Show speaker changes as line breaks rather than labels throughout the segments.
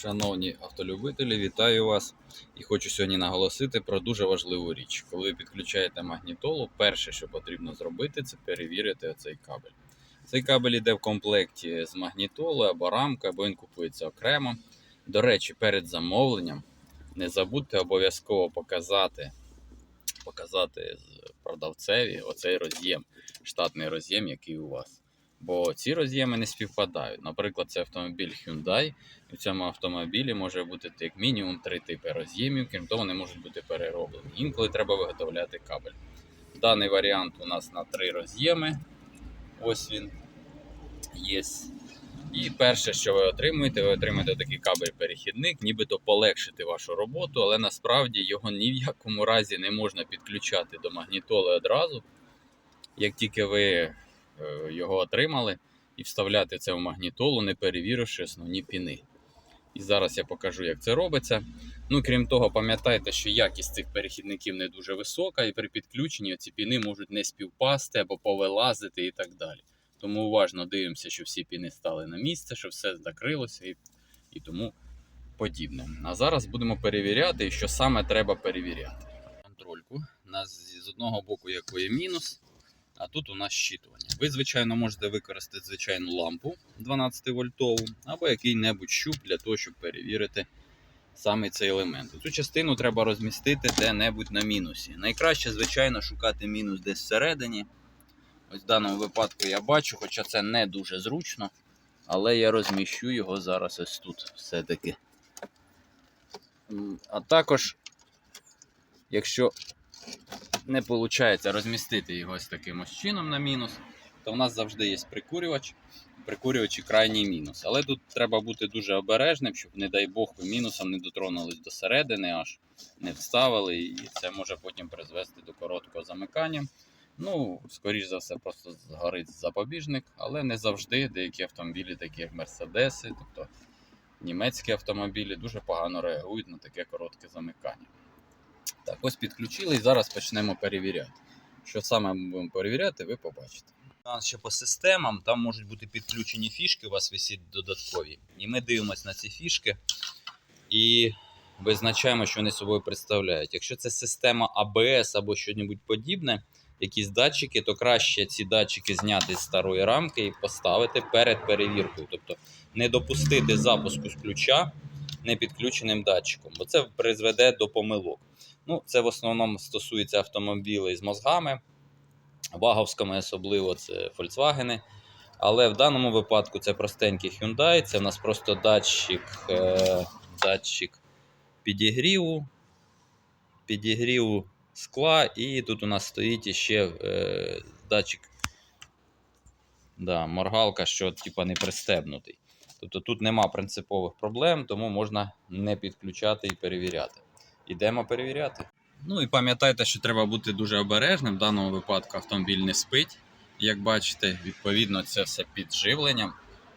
Шановні автолюбителі, вітаю вас і хочу сьогодні наголосити про дуже важливу річ. Коли ви підключаєте магнітолу, перше, що потрібно зробити, це перевірити оцей кабель. Цей кабель йде в комплекті з магнітолою або рамкою, або він купується окремо. До речі, перед замовленням не забудьте обов'язково показати, показати продавцеві оцей роз'єм, штатний роз'єм, який у вас. Бо ці роз'єми не співпадають. Наприклад, це автомобіль Hyundai, і в цьому автомобілі може бути як мінімум три типи роз'ємів, крім того, вони можуть бути перероблені. Інколи треба виготовляти кабель. Даний варіант у нас на три роз'єми. Ось він є. І перше, що ви отримуєте, ви отримаєте такий кабель-перехідник, нібито полегшити вашу роботу, але насправді його ні в якому разі не можна підключати до магнітоли одразу. Як тільки ви його отримали, і вставляти це в магнітолу, не перевіривши основні піни. І зараз я покажу, як це робиться. Ну, крім того, пам'ятайте, що якість цих перехідників не дуже висока, і при підключенні ці піни можуть не співпасти або повилазити і так далі. Тому уважно дивимося, що всі піни стали на місце, що все закрилося і, і тому подібне. А зараз будемо перевіряти, що саме треба перевіряти. Контрольку. У нас з одного боку якої мінус, а тут у нас щитування. Ви, звичайно, можете використати звичайну лампу 12 вольтову або який-небудь щуп для того, щоб перевірити саме цей елемент. Цю частину треба розмістити де-небудь на мінусі. Найкраще, звичайно, шукати мінус десь всередині. Ось в даному випадку я бачу, хоча це не дуже зручно, але я розміщу його зараз ось тут все-таки. А також, якщо не виходить розмістити його ось таким ось чином на мінус, то в нас завжди є прикурювач, прикурювач і крайній мінус. Але тут треба бути дуже обережним, щоб, не дай Бог, ви мінусом не дотронулись до середини, аж не вставили, і це може потім призвести до короткого замикання. Ну, скоріш за все, просто згорить запобіжник, але не завжди деякі автомобілі, такі як Мерседеси, тобто німецькі автомобілі, дуже погано реагують на таке коротке замикання. Так, ось підключили і зараз почнемо перевіряти. Що саме ми будемо перевіряти, ви побачите. Ще по системам, там можуть бути підключені фішки, у вас висять додаткові. І ми дивимося на ці фішки і визначаємо, що вони собою представляють. Якщо це система ABS або щось подібне, якісь датчики, то краще ці датчики зняти з старої рамки і поставити перед перевіркою. Тобто не допустити запуску з ключа непідключеним датчиком, бо це призведе до помилок. Ну, це в основному стосується автомобілів з мозгами, ваговськими особливо це Volkswagen. Але в даному випадку це простенький Hyundai, це в нас просто датчик, е, датчик підігріву, підігріву скла, і тут у нас стоїть іще е, датчик, да, моргалка, що типа не пристебнутий. Тобто тут нема принципових проблем, тому можна не підключати і перевіряти. Ідемо перевіряти. Ну і пам'ятайте, що треба бути дуже обережним. В даному випадку автомобіль не спить. Як бачите, відповідно, це все під живленням,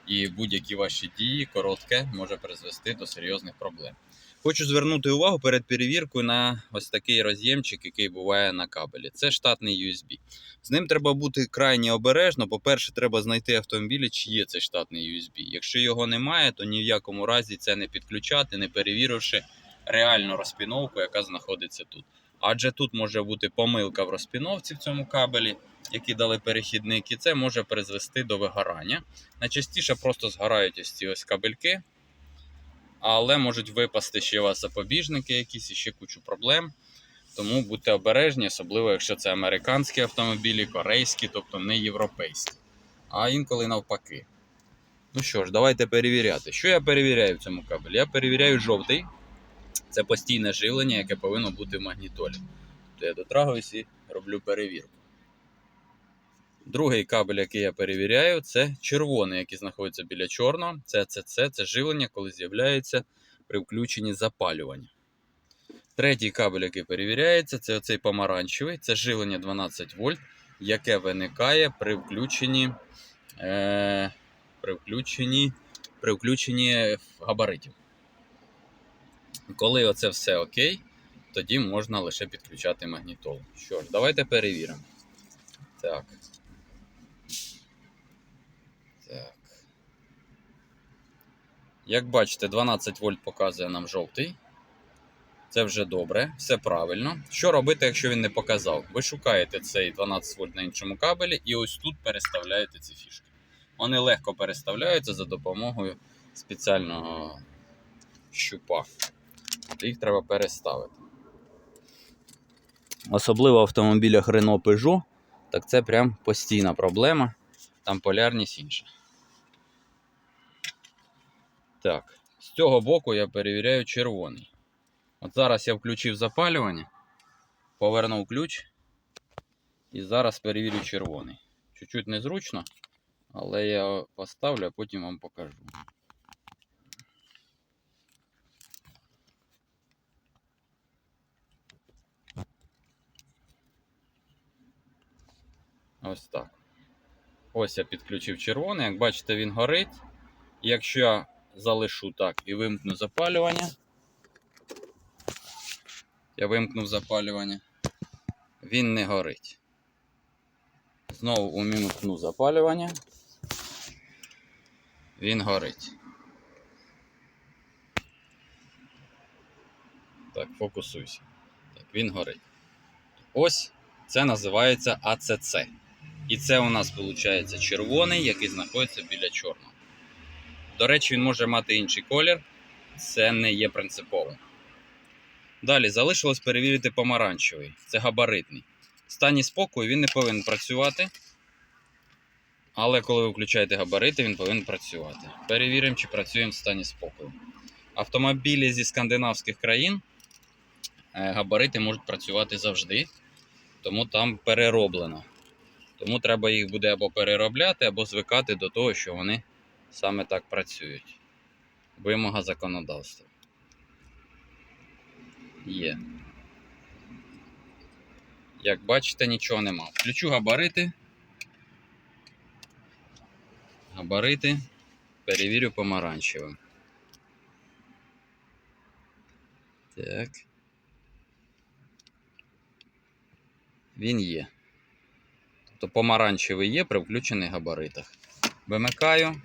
і будь-які ваші дії коротке може призвести до серйозних проблем. Хочу звернути увагу перед перевіркою на ось такий роз'ємчик, який буває на кабелі. Це штатний USB. З ним треба бути крайні обережно. По-перше, треба знайти автомобілі, чи є цей штатний USB. Якщо його немає, то ні в якому разі це не підключати, не перевіривши реальну розпіновку, яка знаходиться тут. Адже тут може бути помилка в розпіновці в цьому кабелі, які дали перехідник, і це може призвести до вигорання. Найчастіше просто згорають ось ці ось кабельки, але можуть випасти ще у вас запобіжники якісь і ще кучу проблем. Тому будьте обережні, особливо якщо це американські автомобілі, корейські, тобто не європейські, а інколи навпаки. Ну що ж, давайте перевіряти. Що я перевіряю в цьому кабелі? Я перевіряю жовтий. Це постійне живлення, яке повинно бути в магнітолі. Тобто я дотрагуюсь і роблю перевірку. Другий кабель, який я перевіряю, це червоний, який знаходиться біля чорного. Це ЦЦ, це живлення, коли з'являється при включенні запалювання. Третій кабель, який перевіряється, це оцей помаранчевий, це живлення 12 вольт, яке виникає при включенні, е, при включенні, при включенні габаритів. Коли оце все окей, тоді можна лише підключати магнітолу. Що ж, давайте перевіримо. Так. Так. Як бачите, 12 вольт показує нам жовтий. Це вже добре, все правильно. Що робити, якщо він не показав? Ви шукаєте цей 12 вольт на іншому кабелі і ось тут переставляєте ці фішки. Вони легко переставляються за допомогою спеціального щупа. Їх треба переставити. Особливо в автомобілях Renault Peugeot, так це прям постійна проблема. Там полярність інша. Так, з цього боку я перевіряю червоний. От зараз я включив запалювання, повернув ключ і зараз перевірю червоний. Чуть-чуть незручно, але я поставлю, а потім вам покажу. Ось так. Ось я підключив червоний. Як бачите, він горить. Якщо я залишу так і вимкну запалювання, я вимкнув запалювання, він не горить. Знову умімкну запалювання. Він горить. Так, фокусуйся. Так, він горить. Ось це називається АЦЦ. І це у нас виходить червоний, який знаходиться біля чорного. До речі, він може мати інший колір, це не є принциповим. Далі залишилось перевірити помаранчевий, це габаритний. В стані спокою він не повинен працювати. Але коли ви включаєте габарити, він повинен працювати. Перевіримо, чи працює в стані спокою. Автомобілі зі скандинавських країн е, габарити можуть працювати завжди, тому там перероблено. Тому треба їх буде або переробляти, або звикати до того, що вони саме так працюють. Вимога законодавства. Є. Як бачите, нічого нема. Включу габарити. Габарити. Перевірю помаранчевим. Так. Він є. Тобто помаранчевий є при включених габаритах. Вимикаю.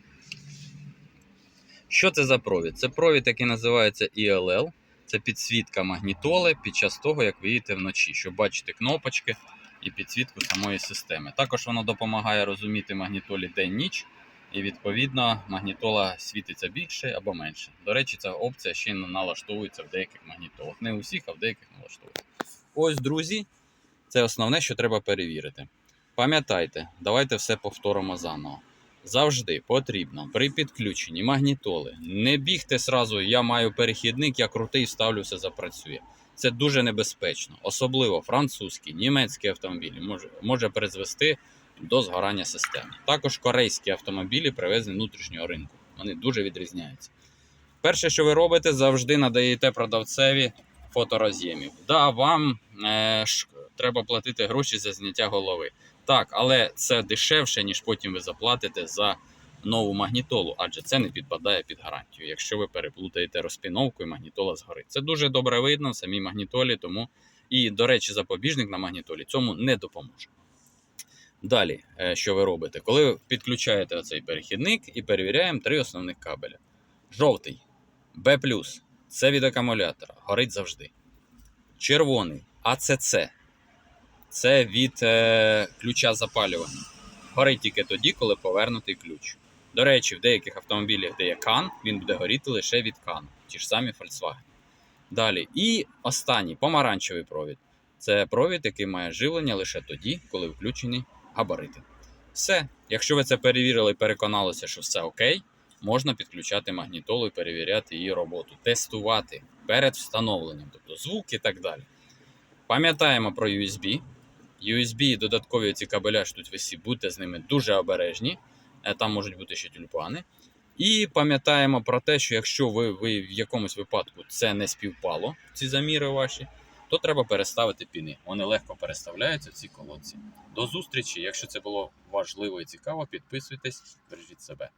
Що це за провід? Це провід, який називається ILL. Це підсвітка магнітоли під час того, як ви їдете вночі, щоб бачити кнопочки і підсвітку самої системи. Також воно допомагає розуміти магнітолі день-ніч, і відповідно магнітола світиться більше або менше. До речі, ця опція ще налаштовується в деяких магнітолах. Не у всіх, а в деяких налаштовується. Ось, друзі, це основне, що треба перевірити. Пам'ятайте, давайте все повторимо заново. Завжди потрібно при підключенні магнітоли не бігти сразу, я маю перехідник, я крутий, ставлю, все запрацює. Це дуже небезпечно. Особливо французькі, німецькі автомобілі може, може призвести до згорання системи. Також корейські автомобілі привезені внутрішнього ринку. Вони дуже відрізняються. Перше, що ви робите, завжди надаєте продавцеві фотороз'ємів. Да, вам е, ш, треба платити гроші за зняття голови. Так, але це дешевше, ніж потім ви заплатите за нову магнітолу, адже це не підпадає під гарантію, якщо ви переплутаєте розпіновку і магнітола згорить. Це дуже добре видно в самій магнітолі, тому і, до речі, запобіжник на магнітолі цьому не допоможе. Далі, е, що ви робите? Коли ви підключаєте оцей перехідник і перевіряємо три основних кабеля. Жовтий B+, це від акумулятора, горить завжди. Червоний АЦЦ це від е, ключа запалювання. Горить тільки тоді, коли повернутий ключ. До речі, в деяких автомобілях, де є кан, він буде горіти лише від кан, ті ж самі Volkswagen. Далі. І останній помаранчевий провід. Це провід, який має живлення лише тоді, коли включені габарити. Все. Якщо ви це перевірили і переконалися, що все окей, можна підключати магнітолу і перевіряти її роботу, тестувати перед встановленням, тобто звук і так далі. Пам'ятаємо про USB. USB і додаткові ці кабеля що тут висі, будьте з ними дуже обережні. Е, Там можуть бути ще тюльпани. І пам'ятаємо про те, що якщо ви, ви в якомусь випадку це не співпало, ці заміри ваші, то треба переставити піни. Вони легко переставляються в ці колодці. До зустрічі! Якщо це було важливо і цікаво, підписуйтесь, бережіть себе.